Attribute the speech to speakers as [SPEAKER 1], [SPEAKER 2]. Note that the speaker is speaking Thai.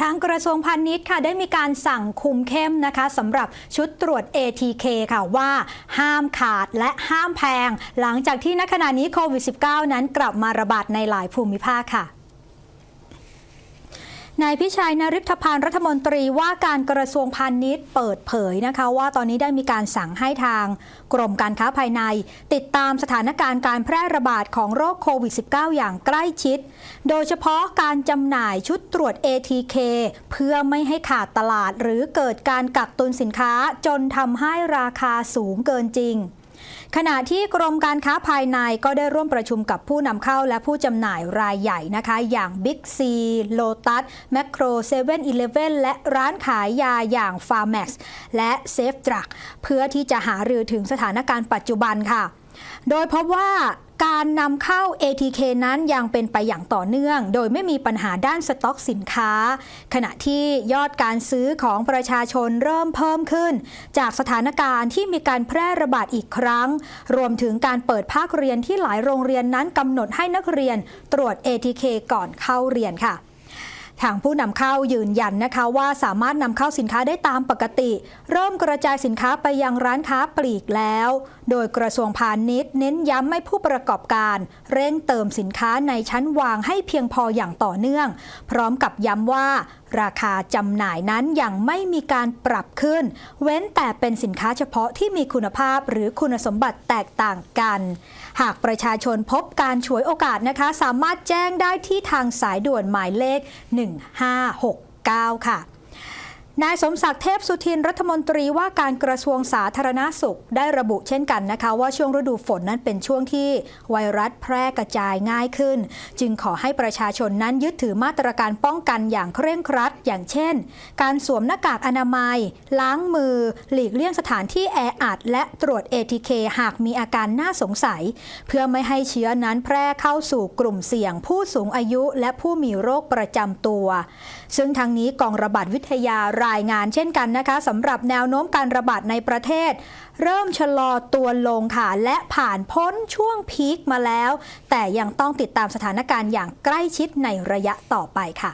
[SPEAKER 1] ทางกระทรวงพาณิชย์ค่ะได้มีการสั่งคุมเข้มนะคะสำหรับชุดตรวจ ATK ค่ะว่าห้ามขาดและห้ามแพง หลังจากที่ณขณะนี้โควิด -19 นั้นกลับมาระบาดในหลายภูมิภาคค่ะ นายพิชัยนริพพานรัฐมนตรีว่าการกระทรวงพาณิชย์เปิดเผยนะคะว่าตอนนี้ได้มีการสั่งให้ทางกรมการค้าภายใน ติดตามสถานการณ์การแพร่ระบาดของโรคโควิด -19 อย่างใกล้ชิด โดยเฉพาะการจำหน่ายชุดตรวจ ATK เพื่อไม่ให้ขาดตลาดหรือเกิดการกักตุนสินค้าจนทำให้ราคาสูงเกินจริง ขณะที่กรมการค้าภายในก็ได้ร่วมประชุมกับผู้นำเข้าและผู้จำหน่ายรายใหญ่นะคะ อย่าง Big C Lotus Macro 7 e l e v e n และร้านขายยาอย่าง Pharmax และ Safe Drug เพื่อที่จะหารือถึงสถานการณ์ปัจจุบันค่ะ โดยพบว่าการนำเข้า ATK นั้นยังเป็นไปอย่างต่อเนื่อง โดยไม่มีปัญหาด้านสต็อกสินค้า ขณะที่ยอดการซื้อของประชาชนเริ่มเพิ่มขึ้น จากสถานการณ์ที่มีการแพร่ระบาดอีกครั้ง รวมถึงการเปิดภาคเรียนที่หลายโรงเรียนนั้นกำหนดให้นักเรียนตรวจ ATK ก่อนเข้าเรียนค่ะ ทางผู้นำเข้ายืนยันนะคะว่าสามารถนำเข้าสินค้าได้ตามปกติ เริ่มกระจายสินค้าไปยังร้านค้าปลีกแล้ว โดยกระทรวงพาณิชย์ เน้นย้ำให้ผู้ประกอบการ เร่งเติมสินค้าในชั้นวางให้เพียงพออย่างต่อเนื่อง พร้อมกับย้ำว่าราคาจำหน่ายนั้นยังไม่มีการปรับขึ้น เว้นแต่เป็นสินค้าเฉพาะที่มีคุณภาพหรือคุณสมบัติแตกต่างกัน หากประชาชนพบการฉวยโอกาสนะคะ สามารถแจ้งได้ที่ทางสายด่วนหมายเลข1569 ค่ะ นายสมศักดิ์เทพสุทินรัฐมนตรีว่าการกระทรวงสาธารณาสุข ได้ระบุเช่นกันนะคะ ว่าช่วงฤดูฝนนั้นเป็นช่วงที่ไวรัสแพร่กระจายง่ายขึ้น จึงขอให้ประชาชนนั้นยึดถือมาตรการป้องกันอย่างเคร่งครัด อย่างเช่น การสวมหน้ากากอนามัย ล้างมือ หลีกเลี่ยงสถานที่แออัดและตรวจ ATK หากมีอาการน่าสงสัย เพื่อไม่ให้เชื้อนั้นแพร่เข้าสู่กลุ่มเสี่ยง ผู้สูงอายุ และผู้มีโรคประจำตัว ซึ่งทางนี้กองระบาดวิทยารายงานเช่นกันนะคะสำหรับแนวโน้มการระบาดในประเทศ เริ่มชะลอตัวลงค่ะ และผ่านพ้นช่วงพีคมาแล้ว แต่ยังต้องติดตามสถานการณ์อย่างใกล้ชิดในระยะต่อไปค่ะ